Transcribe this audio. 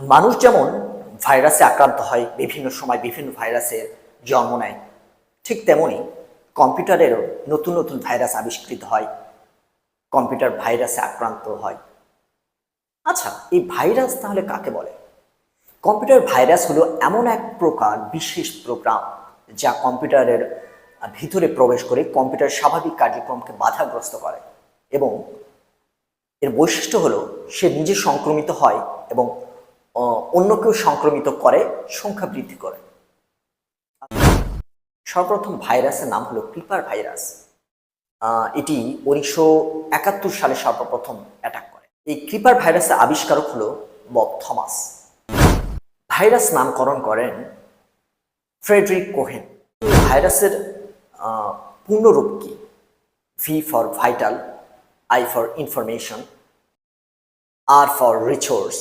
মানুষ যেমন ভাইরাসে আক্রান্ত হয়, বিভিন্ন সময় বিভিন্ন ভাইরাসের জন্ম নেয়, ঠিক তেমনি কম্পিউটারেরও নতুন নতুন ভাইরাস আবিষ্কৃত হয়, কম্পিউটার ভাইরাসে আক্রান্ত হয়। আচ্ছা এই ভাইরাস তাহলে কাকে বলে? কম্পিউটার ভাইরাস হলো এমন এক প্রকার বিশেষ প্রোগ্রাম যা কম্পিউটারের ভিতরে প্রবেশ করে কম্পিউটার স্বাভাবিক কার্যক্রমকে বাধাগ্রস্ত করে এবং এর বৈশিষ্ট্য হলো সে নিজে সংক্রমিত হয় এবং অন্যকেও সংক্রমিত করে, সংখ্যা বৃদ্ধি করে। সর্বপ্রথম ভাইরাসের নাম হলো ক্রিপার ভাইরাস। এটি উনিশশো একাত্তর সালে সর্বপ্রথম অ্যাটাক করে। এই ক্রিপার ভাইরাসের আবিষ্কারক হলো বব থমাস। ভাইরাস নামকরণ করেন ফ্রেডরিক কোহেন। ভাইরাসের পূর্ণরূপ কি? V for vital I for information R for resource